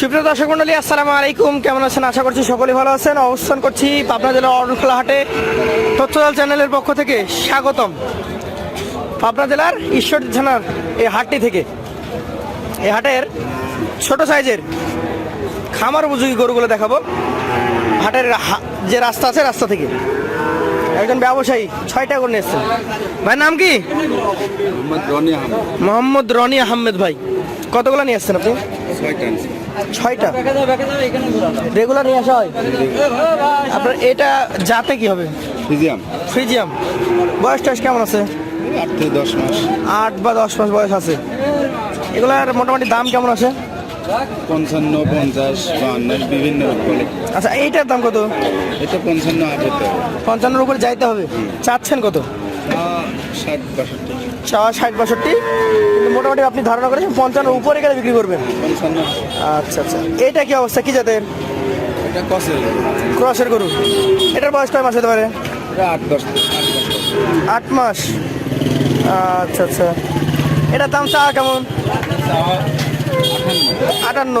সুপ্রিয় দর্শক মন্ডলী আসসালামু আলাইকুম। কেমন আছেন? আশা করছি সকলে ভালো আছেন। অবস্থান করছি পাবনা জেলার অরণখোলা হাটে তথ্যদল চ্যানেলের পক্ষ থেকে স্বাগতম। পাবনা জেলার ঈশ্বর থানার এই হাটটি থেকে। এই হাটের ছোট সাইজের খামার উপযোগী গরুগুলো দেখাবো। হাটের যে রাস্তা আছে রাস্তা থেকে। একজন ব্যবসায়ী ছয়টা করে নিয়ে এসছেন ভাই নাম কি? মোহাম্মদ রনি আহমেদ। ভাই। কতগুলো নিয়ে আসছেন আপনি? ছয়টা ছয়টা। রেগুলার নিয়ে আসা হয়? আপনার এটা জাতে কি হবে? ফিজিয়াম ফ্রিজিয়াম। বয়স টয়স কেমন আছে? আট থেকে দশ মাস। আট বা দশ মাস বয়স আছে। এগুলার মোটামুটি দাম কেমন আছে? পঞ্চান্ন পঞ্চাশ বাহান্ন বিভিন্ন আচ্ছা এইটার দাম কত? এটা পঞ্চান্ন পঞ্চান্নর উপরে যাইতে হবে। চাচ্ছেন কত? ষাট বাষট্টি। কিন্তু মোটামুটি আপনি ধারণা করেছেন উপরে গেলে বিক্রি করবেন? আচ্ছা আচ্ছা। এইটা কি অবস্থা? কি জাতের? ক্রসের গরু। এটার বয়স কয় মাস হতে পারে? আট দশ মাস। আচ্ছা আচ্ছা। এটার দাম চা কেমন? আটান্ন।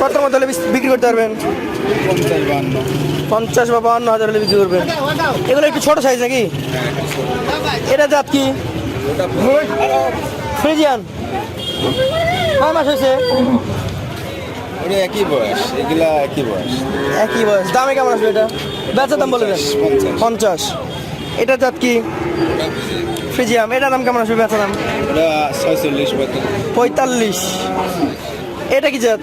কত মতো হলে বিক্রি করতে পারবেন? পঞ্চাশ বাহান্ন পঞ্চাশ বা বাহান্ন হাজার হলে বিক্রি করবেন। এগুলো একটু ছোট সাইজ নাকি? এটা জাত কি? ফ্রিজিয়ান। কয় মাস হয়েছে? একই বয়স এগুলা একই বয়স। একই বয়স। দামে কেমন আসবে এটা? বেচার দাম বলে দেন। পঞ্চাশ। এটা জাত কি? ফ্রিজিয়াম। এটার দাম কেমন আসবে বেচা দাম? ছয়চল্লিশ পঁয়তাল্লিশ। এটা কি জাত?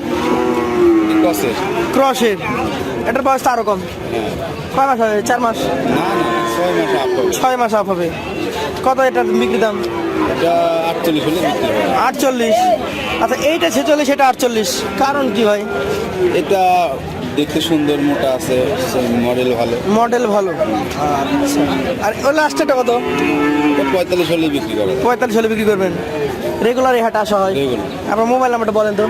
কসে ক্রসের। এটার বয়স তো আরও কম। কয় মাস হবে? চার মাস? ছয় মাস আপ হবে। কত এটার বিক্রি দাম? এটা আটচল্লিশ। আচ্ছা এইটা ছেচল্লিশ এটা আটচল্লিশ। কারণ কি ভাই? এটা দেখতে সুন্দর মোটা আছে মডেল ভালো। মডেল ভালো। আচ্ছা। আর ও লাস্টেটা কত? পঁয়তাল্লিশ হলে বিক্রি করে পঁয়তাল্লিশ হলে বিক্রি করবেন। রেগুলার এই হাটে আসা হয়। আপনার মোবাইল নাম্বারটা বলেন তো।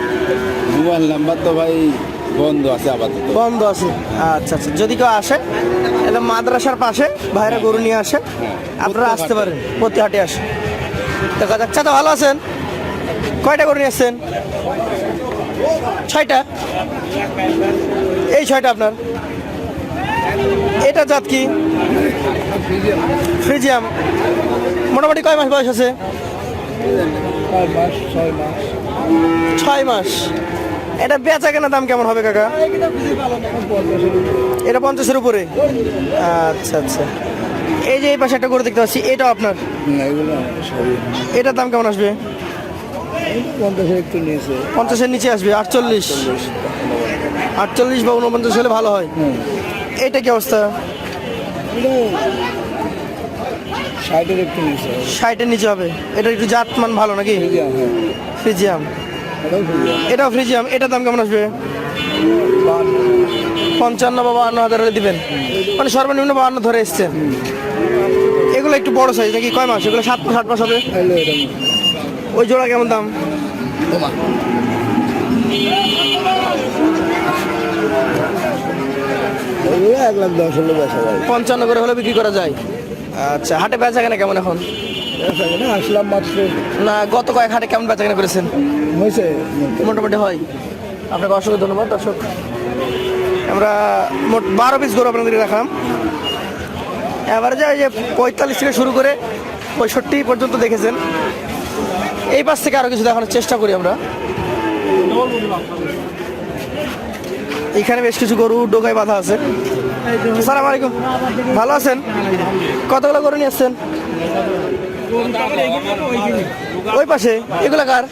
মোবাইল নাম্বার তো ভাই বন্ধ আছে আপাতত। বন্ধ আছে। আচ্ছা আচ্ছা। যদি কেউ আসে তাহলে মাদ্রাসার পাশে ভাইরা গরু নিয়ে আসে। আপনারা আসতে পারেন প্রতি হাটে আসে। দেখা যাক। চাচা ভালো আছেন? কয়টা গরু নিয়ে আসছেন? ছয়টা? এই ছয়টা আপনার? এটা জাত কি? ফ্রিজিয়াম। মোটামুটি কয় মাস বয়স আছে? ছয় মাস। এটা বেচা কেনা দাম কেমন হবে কাকা? এটা পঞ্চাশের উপরে। আচ্ছা আচ্ছা। এই যে এই পাশে একটা গরু দেখতে পাচ্ছি এটা আপনার? এটার দাম কেমন আসবে? পঞ্চাশের নিচে। আসবে আটচল্লিশ। আটচল্লিশ বা উনপঞ্চাশ হলে ভালো হয়। এইটা কি অবস্থা? ষাটের একটু নিয়েছে ষাটের নিচে হবে। এটা একটু জাত মান ভালো নাকি? ফ্রিজিয়াম এটাও ফ্রিজিয়াম এটার দাম কেমন আসবে? পঞ্চান্ন বা বাহান্ন হাজার দিবেন। মানে সর্বনিম্ন বাহান্ন ধরে এসছেন এগুলো একটু বড় সাইজ নাকি কয় মাস? এগুলো সাত সাত মাস হবে? ওই জোড়া কেমন দাম? এক লাখ দশ হলে বেসা যায় পঞ্চান্ন করে হলে বিক্রি করা যায়। আচ্ছা হাটে বেচা কেনা কেমন এখন? আসলাম মাত্র। না গত কয়েক হাটে কেমন বেচা কেনা করেছেন? হয়েছে? মোটামুটি হয়। আপনাকে অসংখ্য ধন্যবাদ, দর্শক। আমরা মোট বারো পিস গরু আপনাদেরকে রাখলাম এভারেজে ওই যে পঁয়তাল্লিশ থেকে শুরু করে পঁয়ষট্টি পর্যন্ত দেখেছেন। এই পাশ থেকে আরও কিছু দেখানোর চেষ্টা করি আমরা। এখানে বেশ কিছু গরু ডোকায় বাঁধা আছে। সালাম আলাইকুম। ভালো আছেন? কতগুলো গরু নিয়ে আসছেন? ওই পাশে। এগুলা কার?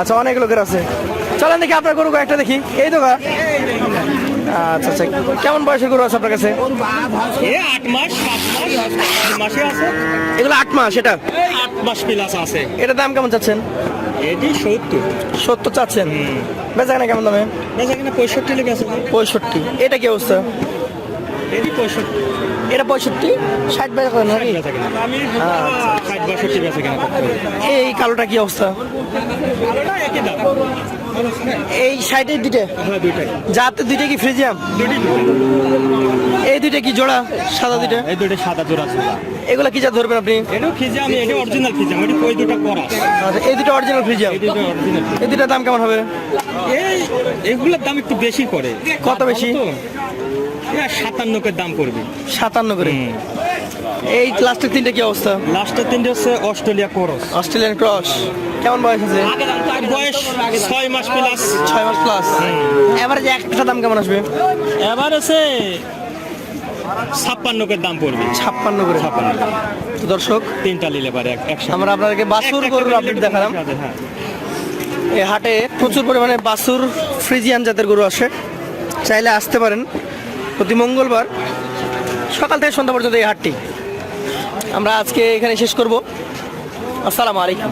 আচ্ছা অনেক লোকের আছে। চলেন দেখি আপনার গরু একটা দেখি। এই তো আচ্ছা আচ্ছা কেমন বয়সের গরু আছে আপনার কাছে? এ আট মাস সাত মাস আট মাসে আছে। এগুলো আট মাস এটা? আট মাস প্লাস আছে। এটার দাম কেমন চাচ্ছেন? এটি সত্তর। সত্তর চাচ্ছেন? বেচা কেনা কেমন দামে? বেচা কিনা পঁয়ষট্টি লেগে আছে পঁয়ষট্টি। এটা কি অবস্থা? এটি পঁয়ষট্টি। এটা পঁয়ষট্টি? ষাট বেচা করেন নাকি? আমি ষাট বাষট্টি বেচা কিনা করতে পারি এই কালোটা কি অবস্থা? আলোটা একই দাম। এই ষাটের দুইটা? হ্যাঁ দুইটাই। যাতে দুইটা কি ফ্রিজিয়াম? এই দুইটা কি জোড়া? সাদা দুইটা? এই দুইটা সাদা জোড়া এগুলা কি যা ধরবেন আপনি? এটাও ফিজাম এটা অরিজিনাল ফিজাম এটি কই দুটো করা আচ্ছা, এই দুটো অরিজিনাল ফ্রিজিয়াম? এই দুটো দাম কেমন হবে? এই এগুলোর দাম একটু বেশি পড়ে কত বেশি? এটা সাতান্নকে দাম পড়বে। সাতান্ন করে। এই লাস্টের তিনটা কি অবস্থা? লাস্টের তিনটে হচ্ছে অস্ট্রেলিয়া কোরস। Australian cross. কেমন বয়স আছে? বয়স ছয় মাস প্লাস ছয় মাস প্লাস এভারেজ একটা দাম কেমন আসবে? এবার আছে ছাপ্পান্নকে দাম পড়বে। ছাপ্পান্ন করে। ছাপ্পান্ন। দর্শক তিনটা নিলে পারে এক- একসাথে আমরা আপনাদেরকে বাসুর গরুর আপডেট দেখালাম। হাজার, হ্যাঁ। এই হাটে প্রচুর পরিমাণে বাসুর ফ্রিজিয়ান জাতের গরু আসে। চাইলে আসতে পারেন। প্রতি মঙ্গলবার সকাল থেকে সন্ধ্যা পর্যন্ত এই হাটটি। আমরা আজকে এখানে শেষ করব। আসসালামু আলাইকুম।